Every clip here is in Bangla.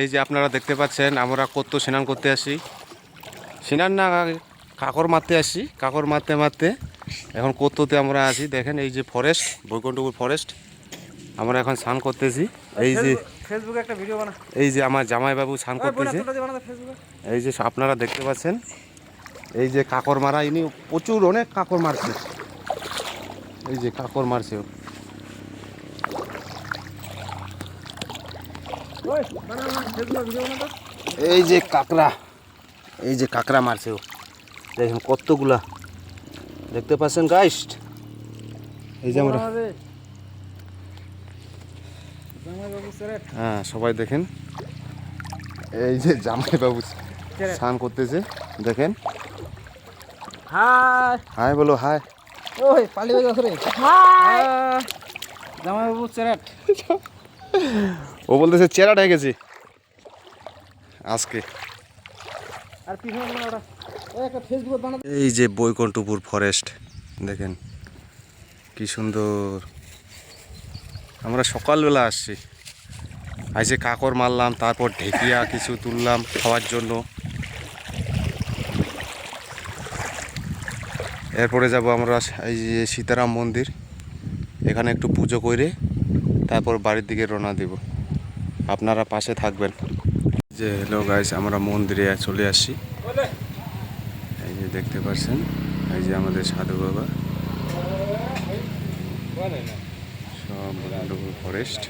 এই যে আপনারা দেখতে পাচ্ছেন আমরা কত স্নান করতে আসি। স্নান না কাকর মারতে আসি কাকর মারতে মারতে এখন কততে আমরা আছি দেখেন এই যে ফরেস্ট বৈকুণ্ঠপুর ফরেস্ট আমরা এখন স্নান করতেছি। এই যে ফেসবুকে একটা ভিডিও বানা। এই যে আমার জামাইবাবু স্নান করতেছে। এই যে আপনারা দেখতে পাচ্ছেন এই যে কাকর মারা ইনি প্রচুর অনেক কাকর মারছে। এই যে কাকর মারছে ও। ওই বানা বানা ফেসবুকে ভিডিও বানা তো এই যে কাকড়া এই যে কাকড়া মারছে ও। দেখেন কতগুলা। দেখতে পাচ্ছেন গাইস্ট এই যে আমরা জামাই বাবু হ্যাঁ সবাই দেখেন। এই যে জামাইবাবু ছেড়ে। স্নান করতেছে দেখেন। হাই। হাই বলো হাই। ওই পালিয়ে হাই। জামাই বাবু স্যার। ও বলতেছে চেরা গেছে আজকে। এই যে বৈকুণ্ঠপুর ফরেস্ট দেখেন কি সুন্দর। আমরা সকালবেলা আসছি। আজকে কাকর মারলাম তারপর ঢেকিয়া কিছু তুললাম খাওয়ার জন্য। এরপরে যাব আমরা এই যে সীতারাম মন্দির। এখানে একটু পুজো করে তারপর বাড়ির দিকে রওনা দিব। আপনারা পাশে থাকবেন। যে, হ্যালো গাইস আমরা মন্দিরে চলে আসি। এই যে দেখতে পাচ্ছেন, এই যে আমাদের সাধু বাবা। সব ফরেস্ট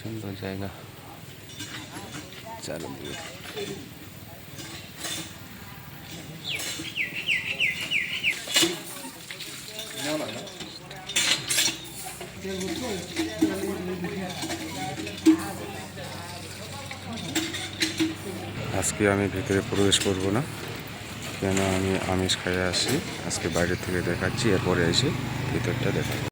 সুন্দর জায়গা। চারিদিকে আজকে আমি ভেতরে প্রবেশ করব না কেন আমি আমিষ খাইয়ে আসি। আজকে বাইরে থেকে দেখাচ্ছি, এরপরে এসে ভিতরটা দেখাবো।